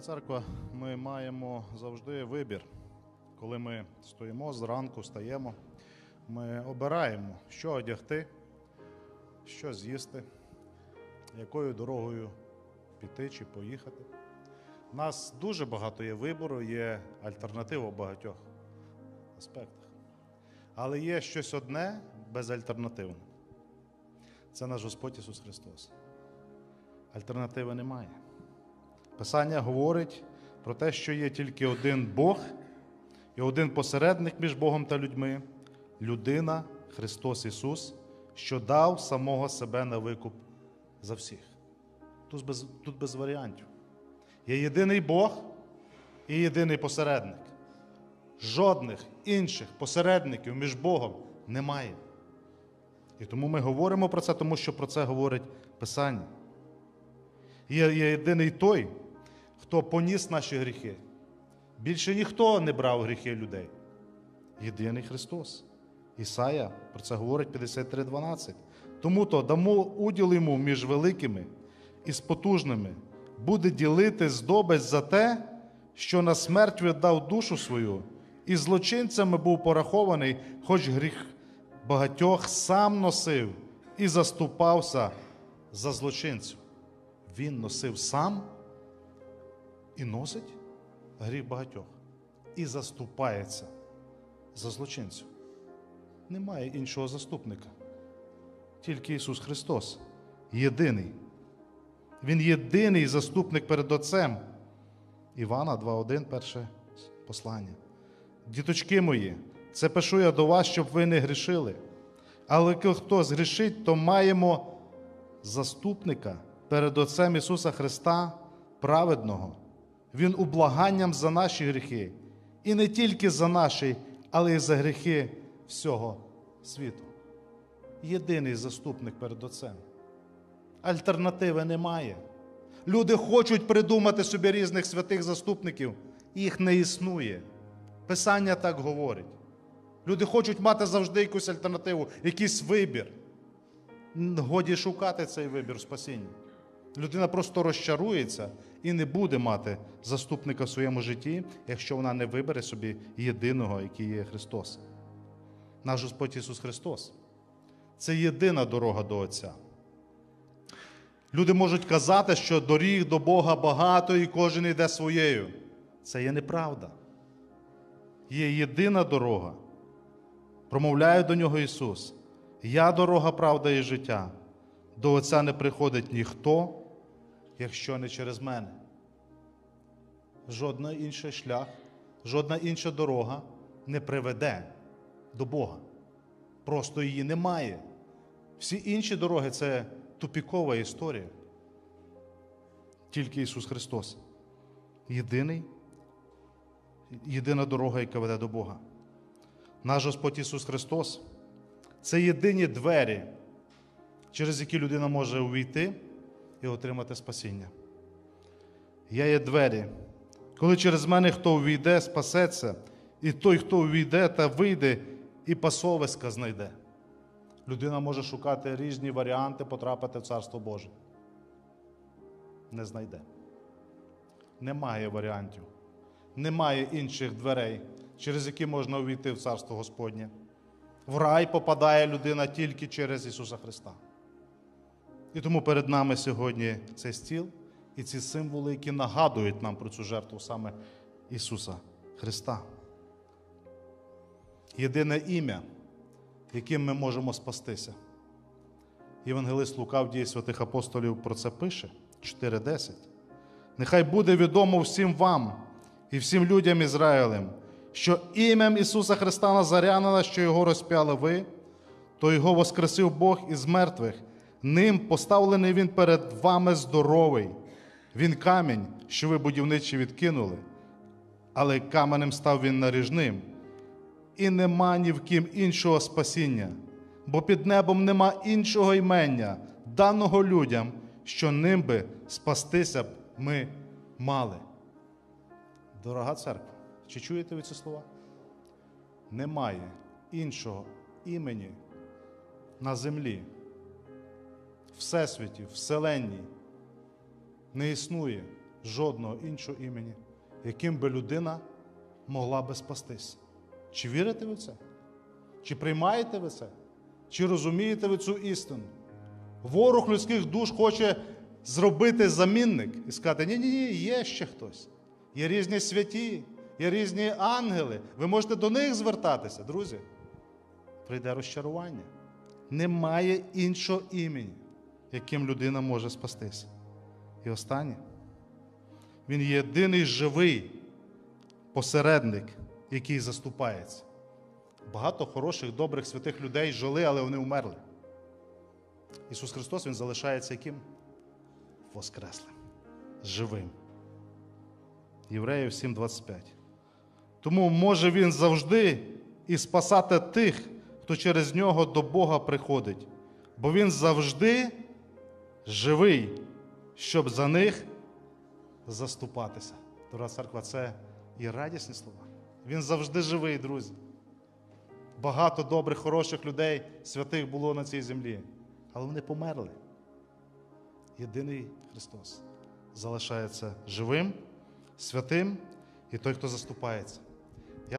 Дорога церква, ми маємо завжди вибір. Коли ми стоїмо зранку, стаємо, ми обираємо, що одягти, що з'їсти, якою дорогою піти чи поїхати. У нас дуже багато є вибору, є альтернатива в багатьох аспектах. Але є щось одне безальтернативне. Це наш Господь Ісус Христос. Альтернативи немає. Писання говорить про те, що є тільки один Бог і один посередник між Богом та людьми людина, Христос Ісус, що дав самого себе на викуп за всіх. Тут без, тут без варіантів. Є єдиний Бог і єдиний посередник. Жодних інших посередників між Богом немає. І тому ми говоримо про це, тому що про це говорить Писання. Є, є єдиний той, хто поніс наші гріхи. Більше ніхто не брав гріхи людей. Єдиний Христос. Ісая про це говорить 53.12. Тому то дамо уділ йому між великими і з потужними, буде ділити здобич за те, що на смерть віддав душу свою, і злочинцями був порахований, хоч гріх багатьох сам носив і заступався за злочинців. Він носив сам і носить гріх багатьох. І заступається за злочинців. Немає іншого заступника. Тільки Ісус Христос. Єдиний. Він єдиний заступник перед Отцем. Івана 2.1, перше послання. Діточки мої, це пишу я до вас, щоб ви не грішили. Але хто згрішить, то маємо заступника перед Отцем Ісуса Христа, праведного. Він ублаганням за наші гріхи. І не тільки за наші, але й за гріхи всього світу. Єдиний заступник перед Отцем. Альтернативи немає. Люди хочуть придумати собі різних святих заступників, їх не існує. Писання так говорить. Люди хочуть мати завжди якусь альтернативу, якийсь вибір. Годі шукати цей вибір в спасінні. Людина просто розчарується і не буде мати заступника в своєму житті, якщо вона не вибере собі єдиного, який є Христос. Наш Господь Ісус Христос. Це єдина дорога до Отця. Люди можуть казати, що доріг до Бога багато і кожен йде своєю. Це є неправда. Є єдина дорога. Промовляє до нього Ісус. Я дорога, правда і життя. До Отця не приходить ніхто, якщо не через мене. Жодний інший шлях, жодна інша дорога не приведе до Бога. Просто її немає. Всі інші дороги це тупікова історія. Тільки Ісус Христос. Єдиний, єдина дорога, яка веде до Бога. Наш Господь Ісус Христос це єдині двері, через які людина може увійти і отримати спасіння. Я є двері. Коли через мене хто увійде, спасеться, і той, хто увійде та вийде, і пасовиська знайде. Людина може шукати різні варіанти потрапити в Царство Боже. Не знайде. Немає варіантів. Немає інших дверей, через які можна увійти в Царство Господнє. В рай попадає людина тільки через Ісуса Христа. І тому перед нами сьогодні цей стіл і ці символи, які нагадують нам про цю жертву саме Ісуса Христа. Єдине ім'я, яким ми можемо спастися. Євангелист Лука в дії святих апостолів про це пише 4.10. Нехай буде відомо всім вам і всім людям Ізраїлем, що ім'ям Ісуса Христа Назарянина, що Його розп'яли ви, то Його воскресив Бог із мертвих. Ним поставлений Він перед вами здоровий. Він камінь, що ви будівничі відкинули, але каменем став він наріжним. І нема ні в ким іншого спасіння, бо під небом нема іншого ймення, даного людям, що ним би спастися б ми мали. Дорога церква, чи чуєте ви ці слова? Немає іншого імені на землі, Всесвіті, Вселенній. Не існує жодного іншого імені, яким би людина могла би спастись. Чи вірите ви це? Чи приймаєте ви це? Чи розумієте ви цю істину? Ворог людських душ хоче зробити замінник і сказати: ні, ні, ні, є ще хтось. Є різні святі, є різні ангели. Ви можете до них звертатися, друзі. Прийде розчарування. Немає іншого імені, яким людина може спастися. І останнє. Він є єдиний живий посередник, який заступається. Багато хороших, добрих, святих людей жили, але вони вмерли. Ісус Христос Він залишається яким? Воскреслим, живим. Євреїв 7:25. Тому може Він завжди і спасати тих, хто через нього до Бога приходить, бо Він завжди живий, щоб за них заступатися. Дорога церква, це і радісні слова. Він завжди живий, друзі. Багато добрих, хороших людей, святих було на цій землі, але вони померли. Єдиний Христос залишається живим, святим і той, хто заступається.